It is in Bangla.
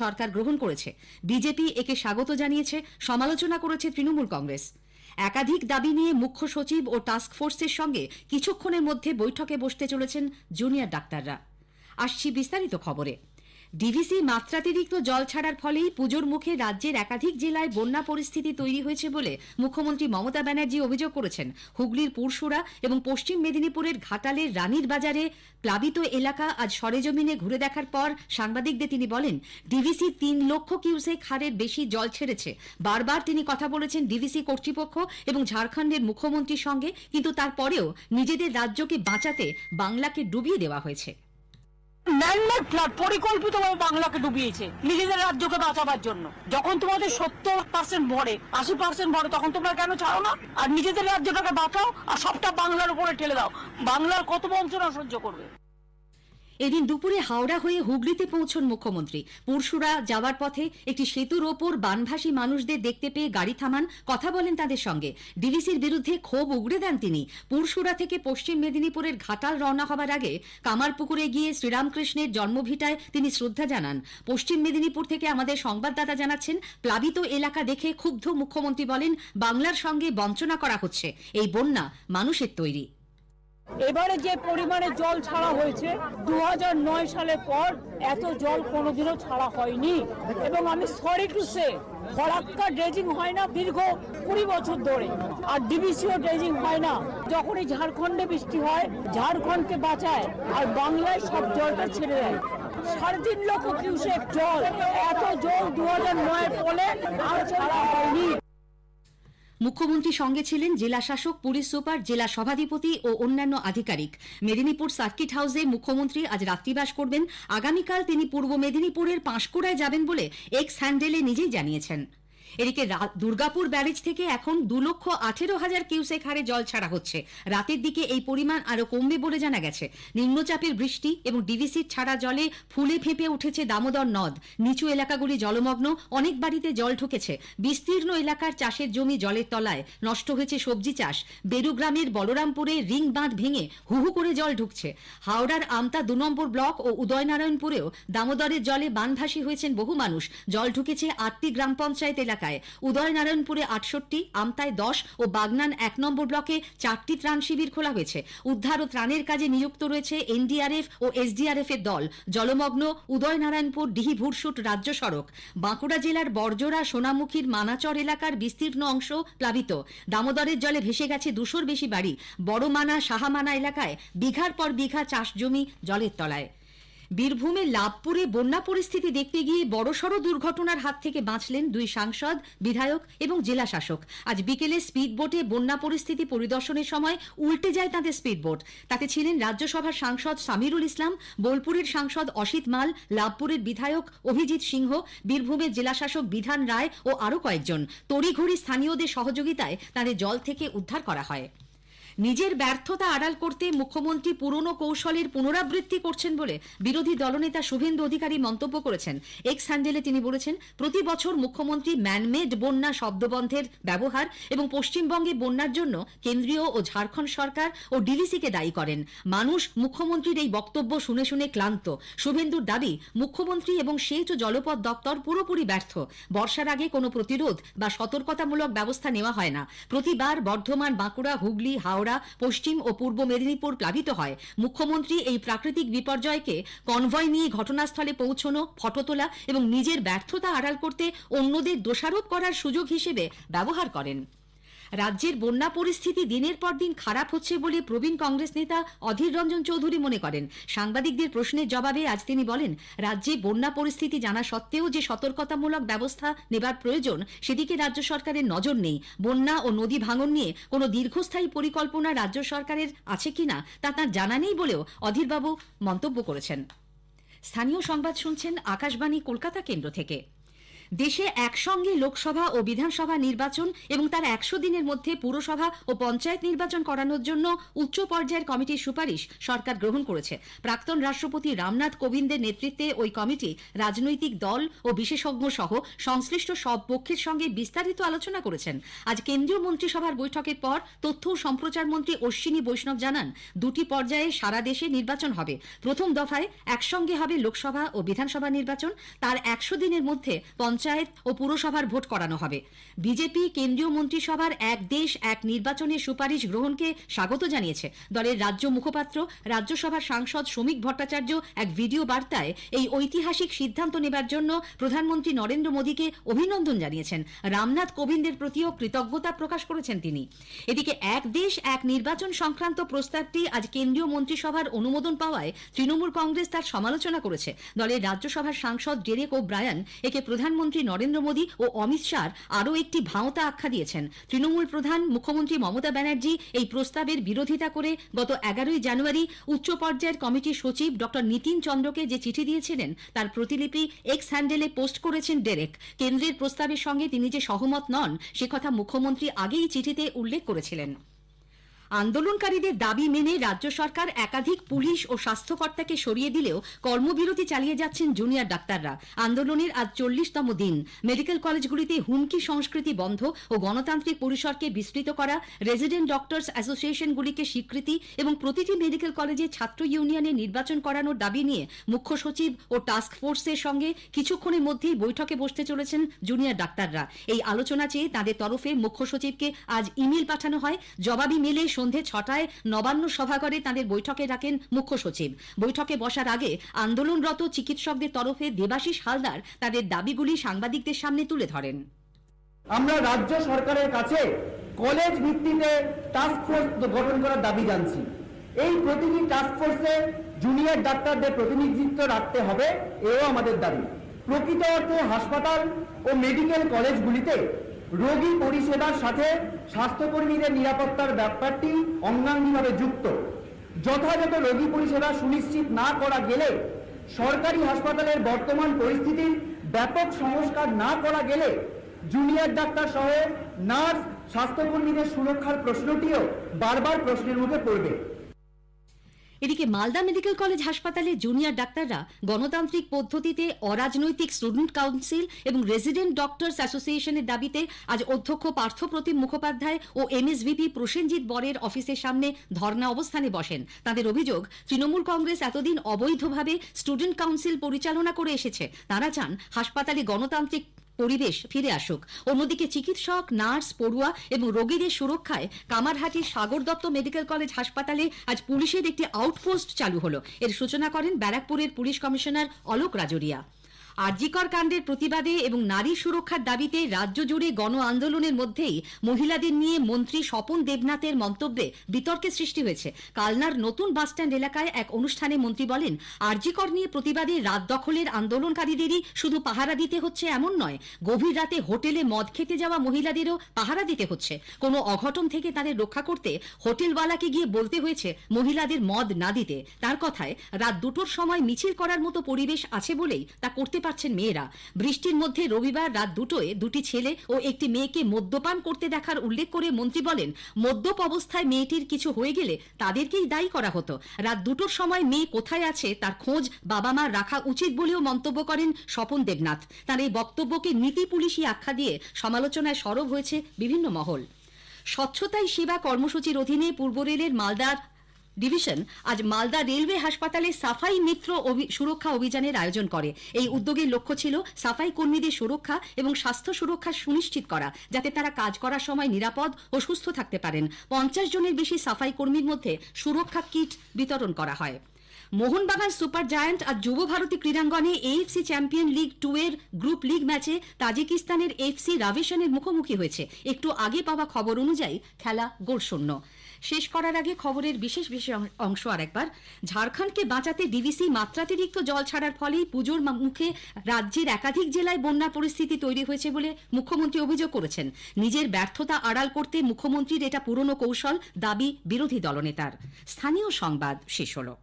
সরকার গ্রহণ করেছে। বিজেপি একে স্বাগত জানিয়েছে, সমালোচনা করেছে তৃণমূল কংগ্রেস। একাধিক দাবি নিয়ে মুখ্য সচিব ও টাস্ক ফোর্সের সঙ্গে কিছুক্ষণের মধ্যে বৈঠকে বসতে চলেছেন জুনিয়র ডাক্তাররা। আসছি বিস্তারিত খবরে। ডিভিসি মাত্রাতিরিক্ত জল ছাড়ার ফলেই পুজোর মুখে রাজ্যের একাধিক জেলায় বন্যা পরিস্থিতি তৈরি হয়েছে বলে মুখ্যমন্ত্রী মমতা ব্যানার্জি অভিযোগ করেছেন। হুগলির পুরসুরা এবং পশ্চিম মেদিনীপুরের ঘাটালের রানীর বাজারে প্লাবিত এলাকা আজ সরেজমিনে ঘুরে দেখার পর সাংবাদিকদের তিনি বলেন ডিভিসি তিন লক্ষ কিউসেক হারের বেশি জল ছেড়েছে। বারবার তিনি কথা বলেছেন ডিভিসি কর্তৃপক্ষ এবং ঝাড়খণ্ডের মুখ্যমন্ত্রীর সঙ্গে, কিন্তু তারপরেও নিজেদের রাজ্যকে বাঁচাতে বাংলাকে ডুবিয়ে দেওয়া হয়েছে। ম্যানমেড ফ্লাড পরিকল্পিতভাবে বাংলাকে ডুবিয়েছে, নিজেদের রাজ্যকে বাঁচাবার জন্য। যখন তোমাদের সত্তর পার্সেন্ট ভরে, আশি পার্সেন্ট ভরে, তখন তোমরা কেন ছাড়ো না? আর নিজেদের রাজ্যটাকে বাঁচাও, আর সবটা বাংলার উপরে ঠেলে দাও। বাংলার কত বঞ্চনা সহ্য করবে? এদিন দুপুরে হাওড়া হয়ে হুগলিতে পৌঁছন মুখ্যমন্ত্রী। পুরসুরা যাওয়ার পথে একটি সেতুর ওপর বানভাসী মানুষদের দেখতে পেয়ে গাড়ি থামান কথা বলেন তাদের সঙ্গে। ডিভিসির বিরুদ্ধে ক্ষোভ উগড়ে দেন তিনি। পুরসুরা থেকে পশ্চিম মেদিনীপুরের ঘাটাল রওনা হবার আগে কামারপুকুরে গিয়ে শ্রীরামকৃষ্ণের জন্মভিটায় তিনি শ্রদ্ধা জানান। পশ্চিম মেদিনীপুর থেকে আমাদের সংবাদদাতা জানাচ্ছেন, প্লাবিত এলাকা দেখে ক্ষুব্ধ মুখ্যমন্ত্রী বলেন, বাংলার সঙ্গে বঞ্চনা করা হচ্ছে। এই বন্যা মানুষের তৈরি। এবারে যে পরিমাণে জল ছাড়া হয়েছে দু সালের পর এত জল কোনোদিনও ছাড়া হয়নি। এবং আমি sorry to say Farakka dredging হয় না দীর্ঘ কুড়ি বছর ধরে। আর ডিবিসিও ড্রেজিং হয় না। যখনই ঝাড়খণ্ডে বৃষ্টি হয়, ঝাড়খণ্ডকে বাঁচায়, আর বাংলায় সব জলটা ছেড়ে দেয়। সাড়ে তিন লক্ষ কিউসেক জল। এত জল দু হাজার নয় পরে আর ছাড়া হয়নি। মুখ্যমন্ত্রী সঙ্গে ছিলেন জেলা শাসক, পুলিশ সুপার, জেলা সভাধিপতি ও অন্যান্য আধিকারিক। মেদিনীপুর সার্কিট হাউসে মুখ্যমন্ত্রী আজ রাত্রিবাস করবেন। আগামীকাল তিনি পূর্ব মেদিনীপুরের পাঁশকুড়ায় যাবেন বলে এক্স হ্যান্ডেলে নিজেই জানিয়েছেন। এদিকে দুর্গাপুর ব্যারেজ থেকে এখন দু লক্ষ আঠেরো হাজার কিউসেক হারে জল ছাড়া হচ্ছে। রাতের দিকে এই পরিমাণ আরও কমবে বলে জানা গেছে। নিম্নচাপের বৃষ্টি এবং ডিভিসির ছাড়া জলে ফুলে ফেঁপে উঠেছে দামোদর নদ। নিচু এলাকাগুলি জলমগ্ন, অনেক বাড়িতে জল ঢুকেছে। বিস্তীর্ণ এলাকার চাষের জমি জলের তলায় নষ্ট হয়েছে সবজি চাষ। বেরুগ্রামের বলরামপুরে রিং বাঁধ ভেঙে হুহু করে জল ঢুকছে। হাওড়ার আমতা দু নম্বর ব্লক ও উদয়নারায়ণপুরেও দামোদরের জলে বানভাসী হয়েছেন বহু মানুষ। জল ঢুকেছে আটটি গ্রাম পঞ্চায়েত এলাকায়। উদয়নারায়ণপুরে আটষট্টি, আমতায় দশ ও বাগনান এক নম্বর ব্লকে চারটি ত্রাণ শিবির খোলা হয়েছে। উদ্ধার ও ত্রাণের কাজে নিযুক্ত রয়েছে এনডিআরএফ ও এসডিআরএফ এর দল। জলমগ্ন উদয়নারায়ণপুর ডিহি ভুরসুট রাজ্য সড়ক। বাঁকুড়া জেলার বর্জরা সোনামুখীর মানাচর এলাকার বিস্তীর্ণ অংশ প্লাবিত। দামোদরের জলে ভেসে গেছে দুশোর বেশি বাড়ি। বড়মানা সাহামানা এলাকায় বিঘার পর বিঘা চাষ জমি জলের তলায়। বীরভূমের লাভপুরে বন্যা পরিস্থিতি দেখতে গিয়ে বড়সড় দুর্ঘটনার হাত থেকে বাঁচলেন দুই সাংসদ, বিধায়ক এবং জেলা শাসক। আজ বিকেলে স্পিড বোটে বন্যা পরিস্থিতি পরিদর্শনের সময় উল্টে যায় তাদের স্পিড বোট তাতে ছিলেন রাজ্যসভার সাংসদ সামিরুল ইসলাম, বোলপুরের সাংসদ অসিত মাল, লাভপুরের বিধায়ক অভিজিৎ সিংহ, বীরভূমের জেলাশাসক বিধান রায় ও আরও কয়েকজন। তড়িঘড়ি স্থানীয়দের সহযোগিতায় তাদের জল থেকে উদ্ধার করা হয়। নিজের ব্যর্থতা আড়াল করতে মুখ্যমন্ত্রী পুরনো কৌশলের পুনরাবৃত্তি করছেন বলে বিরোধী দলনেতা শুভেন্দু অধিকারী মন্তব্য করেছেন। এক্স হ্যান্ডেলে তিনি বলেছেন, প্রতি বছর মুখ্যমন্ত্রী ম্যানমেড বন্যা শব্দবন্ধের ব্যবহার এবং পশ্চিমবঙ্গে বন্যার জন্য কেন্দ্রীয় ও ঝাড়খণ্ড সরকার ও ডিভিসিকে দায়ী করেন। মানুষ মুখ্যমন্ত্রীর এই বক্তব্য শুনে শুনে ক্লান্ত। শুভেন্দুর দাবি, মুখ্যমন্ত্রী এবং সেচ ও জলপথ দপ্তর পুরোপুরি ব্যর্থ। বর্ষার আগে কোনো প্রতিরোধ বা সতর্কতামূলক ব্যবস্থা নেওয়া হয় না। প্রতিবার বর্ধমান, বাঁকুড়া, হুগলি, হাওড়া পশ্চিম ও পূর্ব মেদিনীপুর প্লাবিত হয়। মুখ্যমন্ত্রী এই প্রাকৃতিক বিপর্যয়কে কনভয় নিয়ে ঘটনাস্থলে পৌঁছনো, ফটো তোলা এবং নিজের ব্যর্থতা আড়াল করতে অন্যদের দোষারোপ করার সুযোগ হিসেবে ব্যবহার করেন। রাজ্যের বন্যা পরিস্থিতি দিনের পর দিন খারাপ হচ্ছে বলে প্রবীণ কংগ্রেস নেতা অধীর রঞ্জন চৌধুরী মনে করেন। সাংবাদিকদের প্রশ্নের জবাবে আজ তিনি বলেন, রাজ্যে বন্যা পরিস্থিতি জানা সত্ত্বেও যে সতর্কতামূলক ব্যবস্থা নেবার প্রয়োজন, সেদিকে রাজ্য সরকারের নজর নেই। বন্যা ও নদী ভাঙন নিয়ে কোনো দীর্ঘস্থায়ী পরিকল্পনা রাজ্য সরকারের আছে কিনা, তা তার জানা নেই বলেও অধীরবাবু মন্তব্য করেছেন। স্থানীয় সংবাদ শুনছেন আকাশবাণী কলকাতা কেন্দ্র থেকে। দেশে একসঙ্গে লোকসভা ও বিধানসভা নির্বাচন এবং তার একশো দিনের মধ্যে পুরসভা ও পঞ্চায়েত নির্বাচন করানোর জন্য উচ্চ পর্যায়ের কমিটির সুপারিশ সরকার গ্রহণ করেছে। প্রাক্তন রাষ্ট্রপতি রামনাথ কোবিন্দের নেতৃত্বে ওই কমিটি রাজনৈতিক দল ও বিশেষজ্ঞ সহ সংশ্লিষ্ট সব পক্ষের সঙ্গে বিস্তারিত আলোচনা করেছেন। আজ কেন্দ্রীয় মন্ত্রিসভার বৈঠকের পর তথ্য ও সম্প্রচার মন্ত্রী অশ্বিনী বৈষ্ণব জানান, দুটি পর্যায়ে সারা দেশে নির্বাচন হবে। প্রথম দফায় একসঙ্গে হবে লোকসভা ও বিধানসভা নির্বাচন। তার একশো দিনের মধ্যে পঞ্চায়েত ও পুরসভার ভোট করানো হবে। বিজেপি, কেন্দ্রীয় মন্ত্রিসভার এক দেশ, এক নির্বাচনের সুপারিশ গ্রহণকে স্বাগত জানিয়েছে। দলের রাজ্য মুখপাত্র, রাজ্যসভার সাংসদ শ্রমিক ভট্টাচার্য এক ভিডিও বার্তায় এই ঐতিহাসিক সিদ্ধান্ত নেবার জন্য প্রধানমন্ত্রী নরেন্দ্র মোদীকে অভিনন্দন জানিয়েছেন। রামনাথ কোবিন্দের প্রতিও কৃতজ্ঞতা প্রকাশ করেছেন তিনি। এদিকে এক দেশ, এক নির্বাচন সংক্রান্ত প্রস্তাবটি আজ কেন্দ্রীয় মন্ত্রিসভার অনুমোদন পাওয়ায় তৃণমূল কংগ্রেস তার সমালোচনা করেছে। দলের রাজ্যসভার সাংসদ ডেরেক ও ব্রায়ান একে প্রধানমন্ত্রী নরেন্দ্র মোদী ও অমিত শাহর আরও একটি ভাঁওতা আখ্যা দিয়েছেন। তৃণমূল প্রধান, মুখ্যমন্ত্রী মমতা ব্যানার্জি এই প্রস্তাবের বিরোধিতা করে গত এগারোই জানুয়ারি উচ্চ পর্যায়ের কমিটির সচিব ডক্টর নীতিন চন্দ্রকে যে চিঠি দিয়েছিলেন, তার প্রতিলিপি এক্স হ্যান্ডেলে পোস্ট করেছেন ডেরেক। কেন্দ্রের প্রস্তাবের সঙ্গে তিনি যে সহমত নন, সে কথা মুখ্যমন্ত্রী আগেই চিঠিতে উল্লেখ করেছিলেন। আন্দোলনকারীদের দাবি মেনে রাজ্য সরকার একাধিক পুলিশ ও স্বাস্থ্যকর্তাকে সরিয়ে দিলেও কর্মবিরতি চালিয়ে যাচ্ছেন জুনিয়র ডাক্তাররা। আন্দোলনের আজ চল্লিশতম দিন। মেডিকেল কলেজগুলিতে হুমকি সংস্কৃতি বন্ধ ও গণতান্ত্রিক পরিসরকে বিস্তৃত করা, রেজিডেন্ট ডক্টরস অ্যাসোসিয়েশনগুলিকে স্বীকৃতি এবং প্রতিটি মেডিকেল কলেজে ছাত্র ইউনিয়নে নির্বাচন করানোর দাবি নিয়ে মুখ্য সচিব ও টাস্ক ফোর্সের সঙ্গে কিছুক্ষণের মধ্যেই বৈঠকে বসতে চলেছেন জুনিয়র ডাক্তাররা। এই আলোচনা চেয়ে তাদের তরফে মুখ্য সচিবকে আজ ইমেল পাঠানো হয়। জবাবি মেলে সন্ধে ছটায় নবান্ন সভাঘরে তাদের বৈঠকে ডাকেন মুখ্য সচিব। বৈঠকে বসার আগে আন্দোলনরত চিকিৎসকদের তরফে দেবাশিস হালদার তাদের দাবিগুলি সাংবাদিকদের সামনে তুলে ধরেন। আমরা রাজ্য সরকারের কাছে কলেজ ভিত্তিতে টাস্ক ফোর্স গঠন করার দাবি জানছি। এই প্রতিটি টাস্ক ফোর্সে জুনিয়র ডাক্তারদের প্রতিনিধিত্ব রাখতে হবে, এও আমাদের দাবি। প্রকৃত অর্থে হাসপাতাল ও মেডিকেল কলেজগুলিতে রোগী পরিষেবার সাথে স্বাস্থ্যকর্মীদের নিরাপত্তার ব্যাপারটি অঙ্গাঙ্গিভাবে যুক্ত। যথাযথ রোগী পরিষেবা সুনিশ্চিত না করা গেলে, সরকারি হাসপাতালের বর্তমান পরিস্থিতির ব্যাপক সংস্কার না করা গেলে, জুনিয়র ডাক্তার সহ নার্স, স্বাস্থ্যকর্মীদের সুরক্ষার প্রশ্নটিও বারবার প্রশ্নের মুখে পড়বে। এদিকে মালদা মেডিকেল কলেজ হাসপাতালে জুনিয়র ডাক্তাররা গণতান্ত্রিক পদ্ধতিতে অরাজনৈতিক স্টুডেন্ট কাউন্সিল এবং রেসিডেন্ট ডক্টরস অ্যাসোসিয়েশনের দাবিতে আজ অধ্যক্ষ পার্থপ্রতিম মুখোপাধ্যায় ও এমএসভিপি প্রসেনজিৎ বরের অফিসের সামনে ধর্ণা অবস্থানে বসেন। তাদের অভিযোগ, তৃণমূল কংগ্রেস এতদিন অবৈধভাবে স্টুডেন্ট কাউন্সিল পরিচালনা করে এসেছে। তারা চান হাসপাতালে গণতান্ত্রিক পরিবেশ ফিরে আসুক। অন্যদিকে চিকিৎসক, নার্স, পড়ুয়া এবং রোগীদের সুরক্ষায় কামারহাটির সাগর দত্ত মেডিকেল কলেজ হাসপাতালে আজ পুলিশের একটি আউটপোস্ট চালু হলো। এর সূচনা করেন ব্যারাকপুরের পুলিশ কমিশনার অলোক রাজরিয়া। আরজিকর কাণ্ডের প্রতিবাদে এবং নারী সুরক্ষার দাবিতে রাজ্য জুড়ে গণ আন্দোলনের মধ্যেই মহিলাদের নিয়ে মন্ত্রী স্বপন দেবনাথের মন্তব্যে বিতর্কের সৃষ্টি হয়েছে। কালনার নতুন বাসস্ট্যান্ড এলাকায় এক অনুষ্ঠানে মন্ত্রী বলেন, আরজিকর নিয়ে প্রতিবাদে রাত দখলের আন্দোলনকারীদেরই শুধু পাহারা দিতে হচ্ছে এমন নয়, গভীর রাতে হোটেলে মদ খেতে যাওয়া মহিলাদেরও পাহারা দিতে হচ্ছে। কোনো অঘটন থেকে তাদের রক্ষা করতে হোটেলওয়ালাকে গিয়ে বলতে হয়েছে, মহিলাদের মদ না দিতে। তার কথায়, রাত দুটোর সময় মিছিল করার মতো পরিবেশ আছে বলেই তা করতে পারছেন মেয়েরা। বৃষ্টির মধ্যে রবিবার রাত দুটোয় দুটি ছেলে ও একটি মেয়েকে মদ্যপান করতে দেখার উল্লেখ করে মন্ত্রী বলেন, মদ্যপ অবস্থায় মেয়েটির কিছু হয়ে গেলে তাদেরকেই দায়ী করা হতো। রাত দুটোর সময় মেয়ে কোথায় আছে তার খোঁজ বাবা মা রাখা উচিত বলেও মন্তব্য করেন স্বপন দেবনাথ। তার এই বক্তব্যকে নীতি পুলিশি আখ্যা দিয়ে সমালোচনায় সরব হয়েছে বিভিন্ন মহল। স্বচ্ছতাই সেবা কর্মসূচির অধীনে পূর্ব রেলের মালদার ডিভিশন আজ মালদা রেলওয়ে হাসপাতালে সাফাই মিত্র সুরক্ষা অভিযানের আয়োজন করে। এই উদ্যোগের লক্ষ্য ছিল সাফাই কর্মীদের সুরক্ষা এবং স্বাস্থ্য সুরক্ষা সুনিশ্চিত করা, যাতে তারা কাজ করার সময় নিরাপদ ও সুস্থ থাকতে পারেন। পঞ্চাশ জনের বেশি সাফাই কর্মীর মধ্যে সুরক্ষা কিট বিতরণ করা হয়। মোহনবাগান সুপার জায়ান্ট আর যুব ভারতী ক্রীড়াঙ্গনে এএফসি চ্যাম্পিয়ন লিগ টু এর গ্রুপ লিগ ম্যাচে তাজিকিস্তানের এফসি রাভেশনের মুখোমুখি হয়েছে। একটু আগে পাওয়া খবর অনুযায়ী খেলা গোলশূন্য। শেষ করার আগে খবরের বিশেষ বিশেষ অংশ আরেকবার। ঝাড়খণ্ডকে বাঁচাতে ডিভিসি মাত্রাতিরিক্ত জল ছাড়ার ফলেই পুজোর মুখে রাজ্যের একাধিক জেলায় বন্যা পরিস্থিতি তৈরি হয়েছে বলে মুখ্যমন্ত্রী অভিযোগ করেছেন। নিজের ব্যর্থতা আড়াল করতে মুখ্যমন্ত্রীর এটা পুরনো কৌশল, দাবি বিরোধী দলনেতার। স্থানীয় সংবাদ শেষ হলো।